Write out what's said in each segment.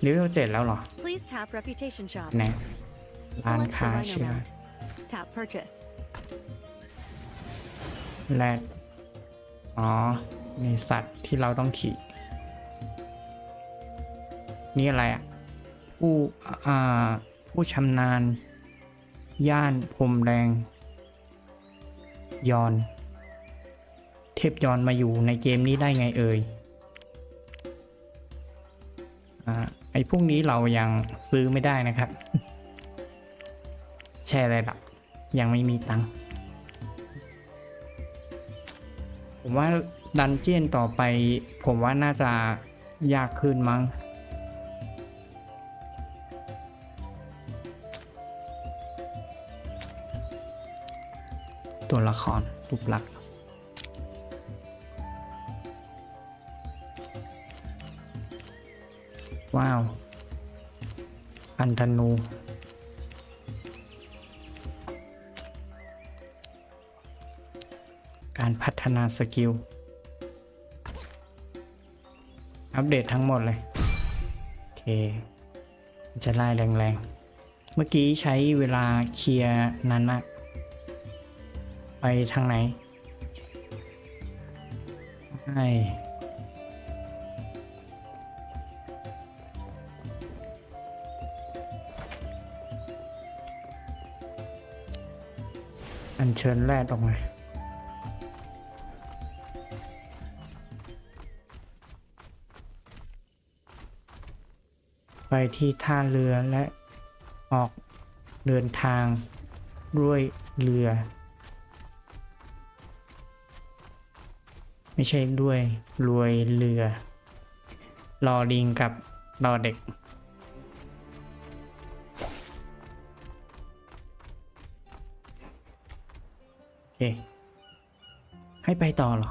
เลเวลเจ็ดแล้วเหรอ Please tap Reputation Shop. ไหนร้าน Select the ค้า Rhino ชื่อ mount. Tap Purchase. แรดอ๋อ มีสัตว์ที่เราต้องขี่ นี่อะไรอะ ผู้ อ่า ผู้ชำนาญ ย่านพรมแดง ยอน เทพยอนมาอยู่ในเกมนี้ได้ไงเอ่ย อ่าไอ้พวกนี้เรายังซื้อไม่ได้นะครับ แช่อะไรล่ะ ยังไม่มีตังค์ผมว่าดันเจียนต่อไป ผมว่าน่าจะยากขึ้นมั้งตัวละครรูปลักษณ์ ว้าวพันธนูการพัฒนาสกิล อัปเดตทั้งหมดเลย โอเค จะไล่แรงๆ เมื่อกี้ใช้เวลาเคลียร์นานมาก ไปทางไหน ใช่ อัญเชิญแร่ออกมาไปที่ท่าเรือและออกเดินทางด้วยเรือ ไม่ใช่ด้วยรวยเรือรอลิงกับรอเด็ก เค ให้ไปต่อเหรอ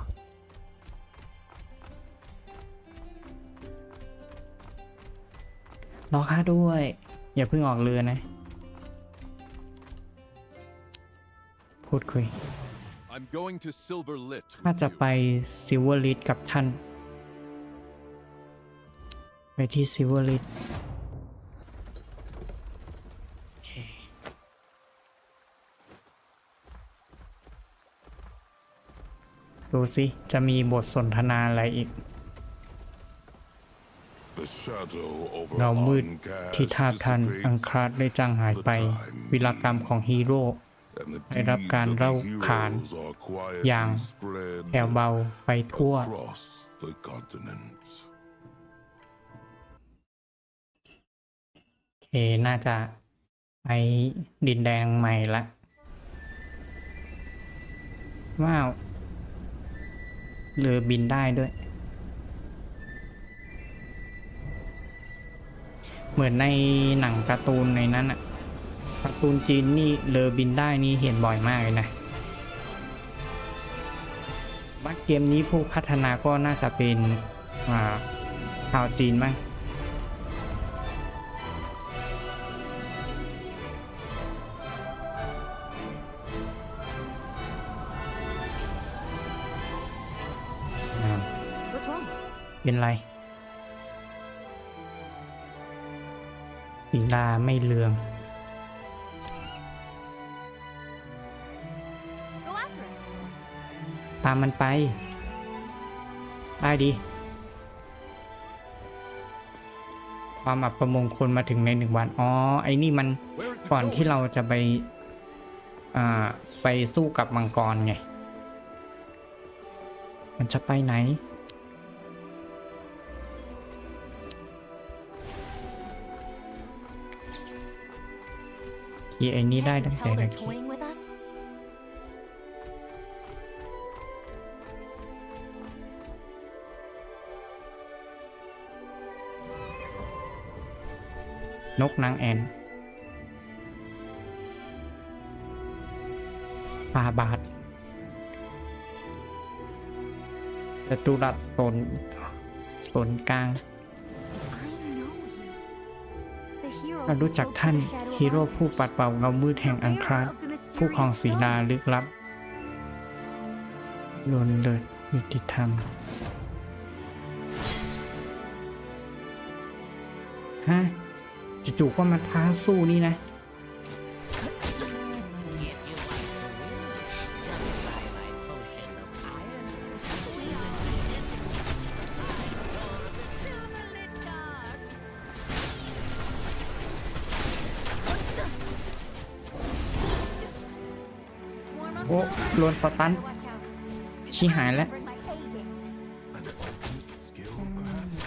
รอข้าด้วย อย่าเพิ่งออกเรือนะ พูดคุย I'm going to Silver Lit. ข้า with จะ you. ไปซิลเวอร์ลิดกับท่าน ไปที่ซิลเวอร์ลิดโอเค ดูสิ จะมีบทสนทนาอะไรอีก เงามืดที่ทาบทันอังคาดได้จางหายไป วิรกรรมของฮีโร่ได้รับการเล่าขาน อย่างแผ่วเบาไปทั่วโอเค น่าจะไปดินแดงใหม่ละ ว้าว เรือบินได้ด้วย เหมือนในหนังการ์ตูนในนั้นอะการ์ตูนจีนนี่เรือบินได้นี่เห็นบ่อยมากเลยนะบักเกมนี้ผู้พัฒนาก็น่าจะเป็นอ่าชาวจีนมั้ง เป็นไร สีดาไม่เลือง ตามมันไป ได้ดี ความอับประมงคลมาถึงในหนึ่งวัน อ๋อ ไอ้นี่มันก่อนที่เราจะไป อ่า ไปสู้กับมังกรไง มันจะไปไหน ขี่ไอ้นี้ได้ Can't ตั้ you งแต่ tell ตะ they're กี้ toying with us? นกนางแอ่นปาบาทจตุรัสโซนโซนกลาง I know you. The hero เรา who รู้จัก broke ท่าน the shadow of ฮีโร่ผู้ปัดเป่าเงามืดแห่งอังคารผู้ครองสีดาลึกลับลนเลิศยุติธรรมฮะจู่ๆก็มาท้าสู้นี่นะ โอ้โดนสตัน Watch out. ชิหายแล้ว Bring my aid in. An ultimate skill, perhaps?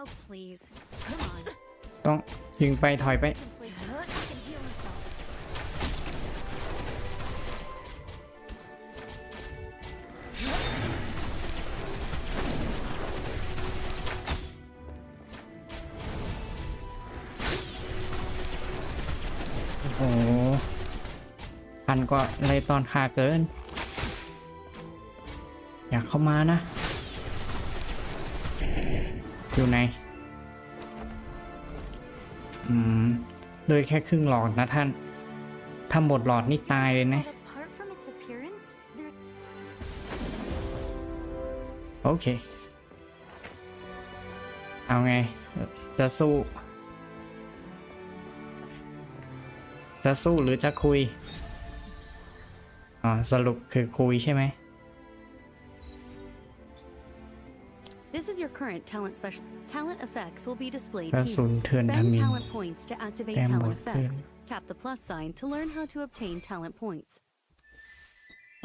Oh, please. Come on. ต้องยิงไปถอยไป พันก็เลยตอนขาเกิน อยากเข้ามานะ อยู่ไหน อืมเลยแค่ครึ่งหลอดนะท่าน ถ้าหมดหลอดนี่ตายเลยนะ But apart from its appearance, there โอเค เอาไง จะสู้ จะสู้หรือจะคุย อ๋อสรุปคือคุยใช่ไหม This is your current talent special. Talent effects will be displayed กระ here. สุนเถื่อนท Spend มิน talent points to activate แต้มหม talent ดเพื่อน effects. Tap the plus sign to learn how to obtain talent points.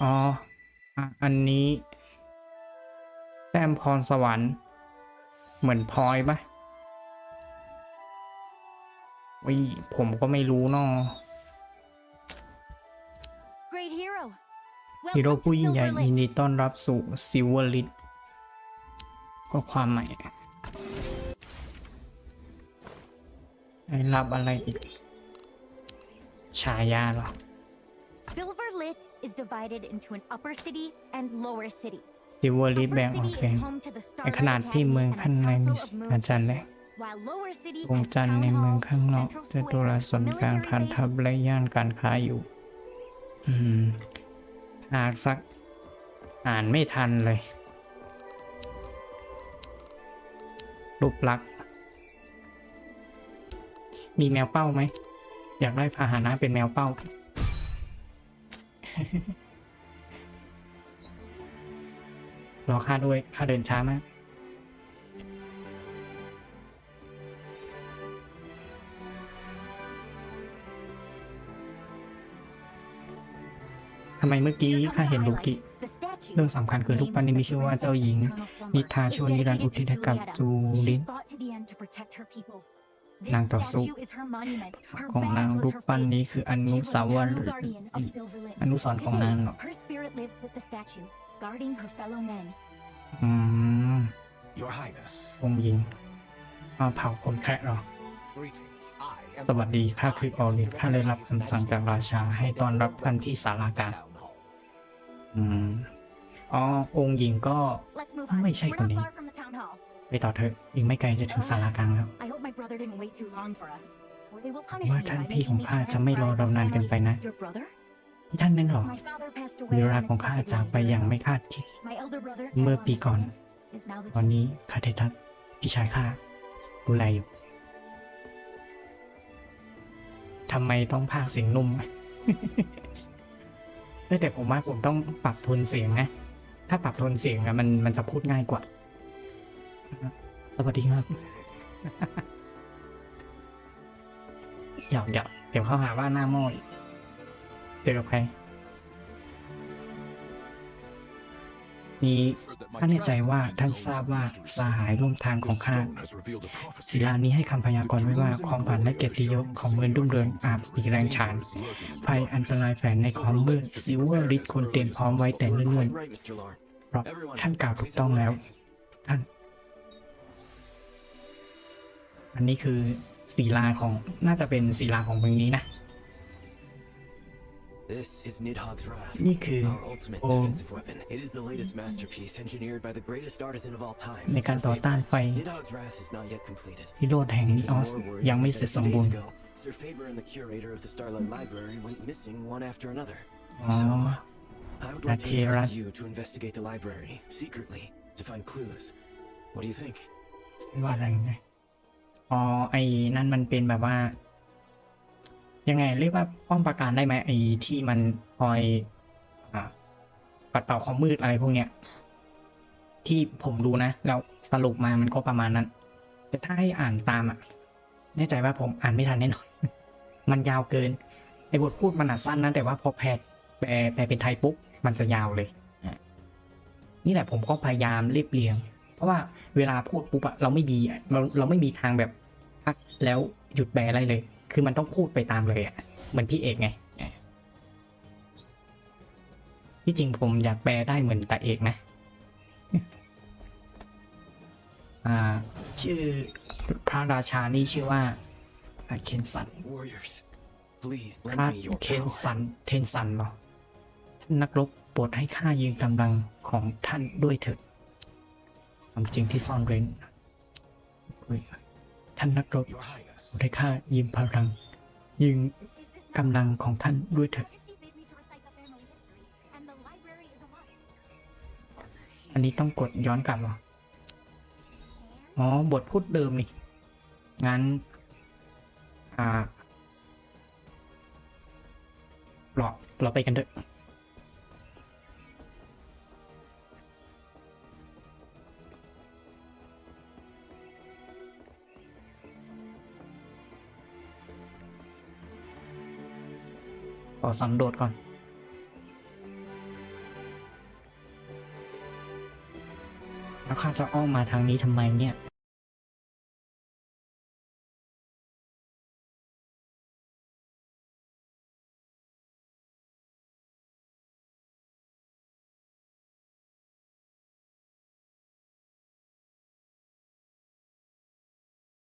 อ๋ออะอันนี้แต้มพรสวรรค์ เหมือนพลอยปะวิผมก็ไม่รู้เนาะ ฮีโร่ Welcome ผู้ to ยิ่งใหญ่ Silver ยิน Lake. ดีต้อนรับสู่ซิลเวอร์ลิทก็ความใหม่ได้รับอะไรอีก ฉายาเหรอ Silver Lit is divided into an upper city and lower city. ซิลเวอร์ลิท Upper แบ่งออก city เป็น is home to the ในขนาด Starlight ที่ Academy เมือง and ข้าง the ในมี Council of Moon อาจารย์และ Forces, while lower city วง has จันทร์ Town ในเมือง Hall, ข้างนอก Central แต่ตัว Square, ละส่วนกลาง military ฐานทัพ base, และย่านการค้าอยู่ อืม หากสัก อ่านไม่ทันเลย รูปลักษ์มีแมวเป้าไหม อยากได้พาหนะเป็นแมวเป้า รอค่าด้วยค่าเดินช้ามากำไมเมื่อกี้ข้าเห็นลูกิ The statue เรื่องสำคัญคือรูปปั้นนี้มีชื่อว่าเจ้าหญิง นิทาชวนิรันดร์อุทิศให้กับจูลิน She fought to the end to protect her people. นาง This ต่อสู้ statue is her monument. Her ของนาง badge was รูป her ปั้น faith. นี้คืออ She นุ was สาว the รี true ย์ guardian of Silver Lake. อนุสรณ์ของนางเหรอ Her spirit lives with the statue, guarding her fellow men. อืม Your Highness. องค์หญิงมาเผาคนแคระเหรอ Greetings. I am สวัสดี ข้าคือออลิฟข้าได้รับคำสั่งจากราชาให้ต้อนรับท่านที่ศาลากลาง Town Hall. อืมอ๋อองค์หญิงก็ Let's move on. ไม่ใช่ We're คน not นี้ far from the town hall. ไปต่อเถอะอีกไม่ไกลจะถึงศาลากลางแล้ว I hope my brother didn't wait too long for us. Or they will punish ว่า me ท่าน by พี่ของ making me ข้าจะไม่รอ transcribe เรา the นานเกินไป family นะ Your brother? ที่ท่านนั่นเหรอ My father passed เว away ลาของข้าจากไปอย่างไม่คาดคิด My elder brother, เมื่อปีก่อน is now the ตอนนี้คาเททัสพี่ชายข้าดูแลอยู่ทำไมต้องพากย์เสียงนุ่มเอ้ย แต่ผมว่าผมต้องปรับโทนเสียงนะ ถ้าปรับโทนเสียงอะมันมันจะพูดง่ายกว่า สวัสดีครับหยอกหยอกเดี๋ยวเขาหาว่าหน้าโม้อยเจอกับใครมี ข้าแน่ใจว่าท่านทราบว่าสหายร่วมทางของข้าศิลานี้ให้คำพยากรณ์ไว้ว่าความฝันและเกียรติยศของเมืองรุ่งเรืองอาบสีแรงฉาน ภัยอันตรายแฝงในความมืดซิลเวอร์ริดคนเตรียมพร้อมไว้แต่เนิ่นๆเพราะท่านกล่าวถูกต้องแล้ว ท่าน อันนี้คือศิลาของน่าจะเป็นศิลาของเมืองนี้นะ This is Nidhogg's Wrath, นี่คือ our ultimate Oh. defensive weapon. It is the latest masterpiece engineered by the greatest artisan of all time. ในการต่อต้านไฟ Nidhogg's Wrath is not yet completed. พิโรธแห่งนิออส More worrying ยังไม่ is เสร็จ that สม two บูร days ณ์ ago, Sir Faber and the curator of the Starlight Library went missing one after another. อ๋อ I would like to Okay, entrust right. you to investigate the library secretly to find clues. What do you think? ว่าอะไรไง อ๋อไอ้นั่นมันเป็นแบบว่า ยังไงเรียกว่าป้อมปราการได้ไหมไอ้ที่มันคอยอปัดเป่าความมืดอะไรพวกเนี้ยที่ผมรู้นะ แล้วสรุปมามันก็ประมาณนั้น แต่ถ้าให้อ่านตามอะแน่ใจว่าผมอ่านไม่ทันแน่นอนมันยาวเกินไอ้บทพูดมันอะสั้นนะแต่ว่าพอแปลแปลแปลเป็นไทยปุ๊บมันจะยาวเลยนี่แหละผมก็พยายามเรียบเรียง เพราะว่าเวลาพูดปุ๊บอะเราไม่มีเราเราไม่มีทางแบบพักแล้วหยุดแปลอะไรเลย คือมันต้องพูดไปตามเลยอะเหมือนพี่เอกไงอะที่จริงผมอยากแปลได้เหมือนตาเอกนะ อ่า ชื่อพระราชานี่ชื่อว่าอ่าเคนสัน Warriors, please พ lend ระ me your เคนสัน power. เทนสันเหรอท่านนักรบโปรดให้ข้ายืมกำลังของท่านด้วยเถิดความจริงที่ซ่อนเร้นอุ๊ยท่านนักรบ ได้ค่ายืมพลังยิงกำลังของท่านด้วยเถิดอันนี้ต้องกดย้อนกลับหรอ อ๋อ บทพูดเดิมนี่ งั้น อ่าหลอกเราไปกันเถอะ อสำรวจก่อน แล้วข้าจะอ้อมมาทางนี้ทำไมเนี่ย